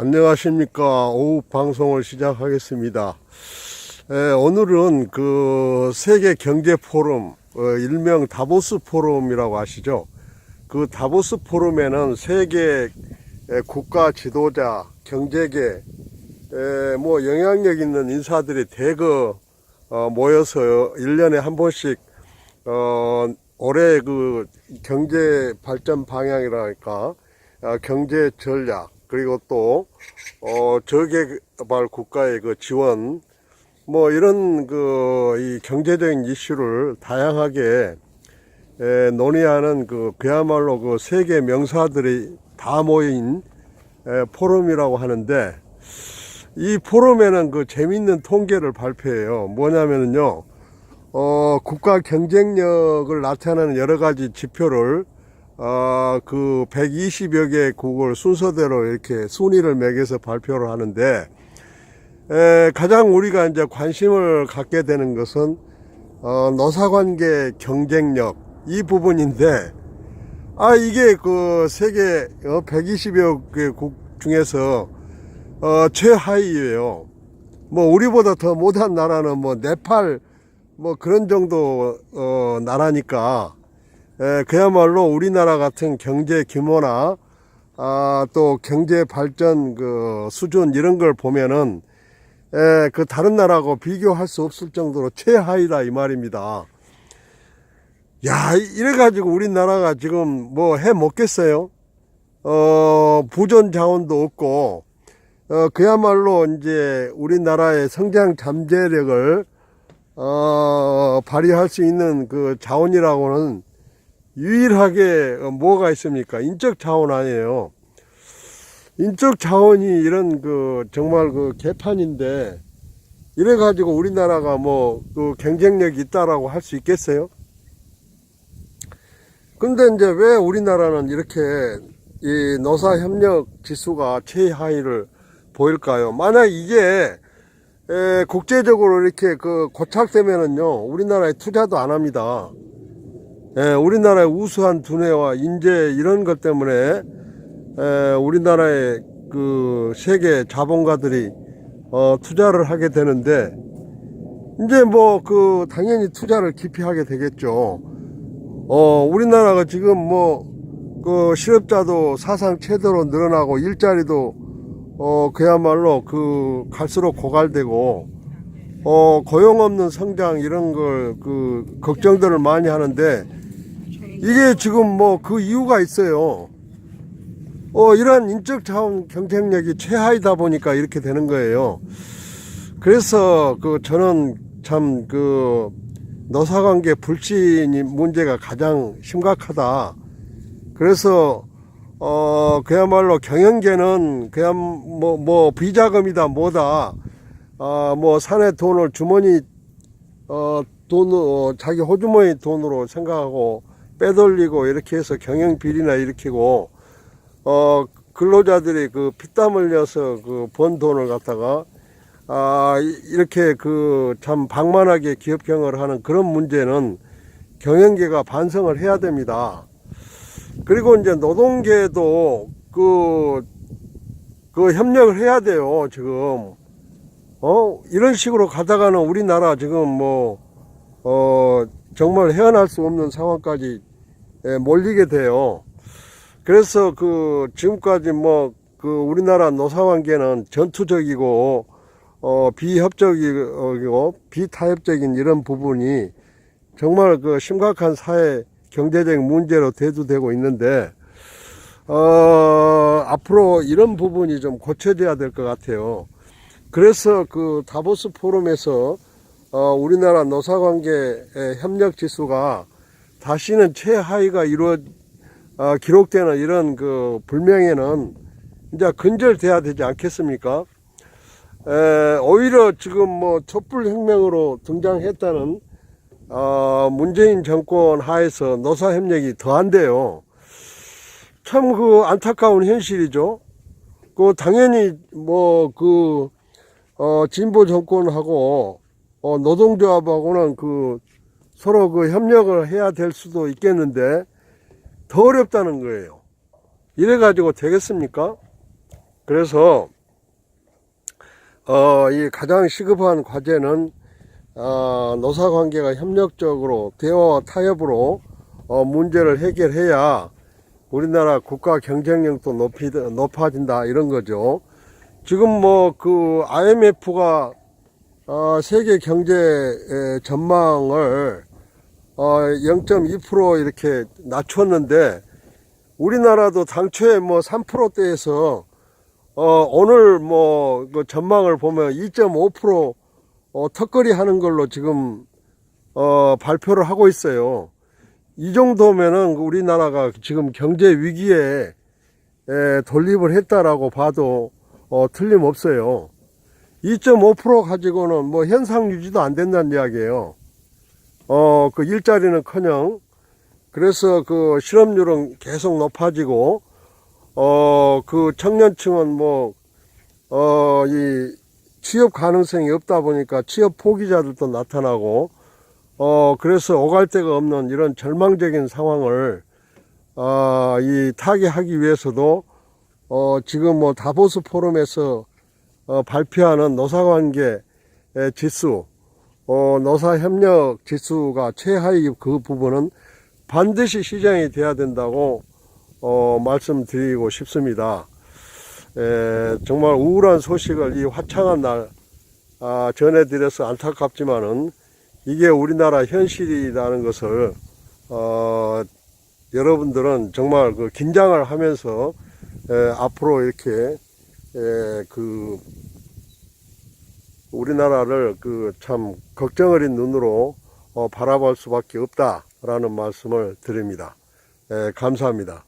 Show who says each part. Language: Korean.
Speaker 1: 안녕하십니까. 오후 방송을 시작하겠습니다. 에, 오늘은 그 세계 경제 포럼, 어, 일명 다보스 포럼이라고 아시죠? 그 다보스 포럼에는 세계 에, 국가 지도자, 경제계, 에, 뭐 영향력 있는 인사들이 대거 어, 모여서 1년에 한 번씩 어, 올해 그 경제 발전 방향이랄까, 아, 경제 전략, 그리고 또, 어, 저개발 국가의 그 지원, 뭐 이런 그, 이 경제적인 이슈를 다양하게 에, 논의하는 그, 그야말로 그 세계 명사들이 다 모인 에, 포럼이라고 하는데, 이 포럼에는 그 재밌는 통계를 발표해요. 뭐냐면은요, 어, 국가 경쟁력을 나타내는 여러 가지 지표를 어, 그 120여 개국을 순서대로 이렇게 순위를 매겨서 발표를 하는데 에, 가장 우리가 이제 관심을 갖게 되는 것은 어, 노사관계 경쟁력 이 부분인데 아 이게 그 세계 어, 120여 개국 중에서 어, 최하위예요. 뭐 우리보다 더 못한 나라는 뭐 네팔 뭐 그런 정도 어, 나라니까 에, 그야말로 우리나라 같은 경제 규모나 아, 또 경제 발전 그 수준 이런 걸 보면은 에, 그 다른 나라하고 비교할 수 없을 정도로 최하위다 이 말입니다. 야 이래 가지고 우리나라가 지금 뭐 해 먹겠어요? 어 부전 자원도 없고 어 그야말로 이제 우리나라의 성장 잠재력을 어, 발휘할 수 있는 그 자원이라고는 유일하게 어, 뭐가 있습니까? 인적 자원 아니에요. 인적 자원이 이런 그 정말 그 개판인데 이래 가지고 우리나라가 뭐 그 경쟁력이 있다라고 할 수 있겠어요? 근데 이제 왜 우리나라는 이렇게 이 노사 협력 지수가 최하위를 보일까요? 만약 이게 에, 국제적으로 이렇게 그 고착되면은요, 우리나라에 투자도 안 합니다. 에, 우리나라의 우수한 두뇌와 인재 이런 것 때문에 에, 우리나라의 그 세계 자본가들이 어, 투자를 하게 되는데 이제 뭐 그 당연히 투자를 깊이 하게 되겠죠. 어, 우리나라가 지금 뭐 그 실업자도 사상 최대로 늘어나고 일자리도 어, 그야말로 그 갈수록 고갈되고 어, 고용 없는 성장 이런 걸 그 걱정들을 많이 하는데 이게 지금 뭐 그 이유가 있어요. 어, 이러한 인적 자원 경쟁력이 최하이다 보니까 이렇게 되는 거예요. 그래서 그 저는 참 그 노사관계 불신 문제가 가장 심각하다. 그래서 어 그야말로 경영계는 그야 뭐뭐 비자금이다 뭐다 아뭐 산의 돈을 주머니 어 돈으로 자기 호주머니 돈으로 생각하고 빼돌리고 이렇게 해서 경영 비리나 일으키고 어 근로자들이 그 피땀 흘려서 그 번 돈을 갖다가 아 이- 이렇게 그 참 방만하게 기업 경영을 하는 그런 문제는 경영계가 반성을 해야 됩니다. 그리고 이제 노동계도 그, 그 협력을 해야 돼요, 지금. 어, 이런 식으로 가다가는 우리나라 지금 뭐, 어, 정말 헤어날 수 없는 상황까지 예, 몰리게 돼요. 그래서 그, 지금까지 뭐, 그 우리나라 노사관계는 전투적이고, 어, 비협적이고, 비타협적인 이런 부분이 정말 그 심각한 사회 경제적 문제로 대두되고 있는데 어, 앞으로 이런 부분이 좀 고쳐져야 될 것 같아요. 그래서 그 다보스 포럼에서 어, 우리나라 노사관계 협력 지수가 다시는 최하위가 이루어 어, 기록되는 이런 그 불명예는 이제 근절돼야 되지 않겠습니까? 에, 오히려 지금 뭐 촛불 혁명으로 등장했다는 어, 문재인 정권 하에서 노사 협력이 더안 돼요. 참 그 안타까운 현실이죠. 그 당연히 뭐그 어, 진보 정권하고 어, 노동조합하고는 그 서로 그 협력을 해야 될 수도 있겠는데 더 어렵다는 거예요. 이래 가지고 되겠습니까? 그래서 어, 이 가장 시급한 과제는 어, 노사 관계가 협력적으로 대화와 타협으로 어, 문제를 해결해야 우리나라 국가 경쟁력도 높이 높아진다 이런 거죠. 지금 뭐 그 IMF가 어, 세계 경제 에, 전망을 어, 0.2% 이렇게 낮췄는데 우리나라도 당초에 뭐 3%대에서 어, 오늘 뭐, 그 전망을 보면 2.5% 어, 턱걸이 하는 걸로 지금, 어, 발표를 하고 있어요. 이 정도면은 우리나라가 지금 경제 위기에 에, 돌입을 했다라고 봐도, 어, 틀림없어요. 2.5% 가지고는 뭐 현상 유지도 안 된다는 이야기예요. 어, 그 일자리는 커녕, 그래서 그 실업률은 계속 높아지고, 어, 그 청년층은 뭐, 어, 이 취업 가능성이 없다 보니까 취업 포기자들도 나타나고, 어, 그래서 오갈 데가 없는 이런 절망적인 상황을, 어, 이 타개하기 위해서도, 어, 지금 뭐 다보스 포럼에서, 어, 발표하는 노사관계 지수, 어, 노사협력 지수가 최하위 그 부분은 반드시 시장이 돼야 된다고 어, 말씀드리고 싶습니다. 에, 정말 우울한 소식을 이 화창한 날 아, 전해드려서 안타깝지만은 이게 우리나라 현실이라는 것을 어, 여러분들은 정말 그 긴장을 하면서 에, 앞으로 이렇게 에, 그 우리나라를 그 참 걱정 어린 눈으로 어, 바라볼 수밖에 없다라는 말씀을 드립니다. 에, 감사합니다.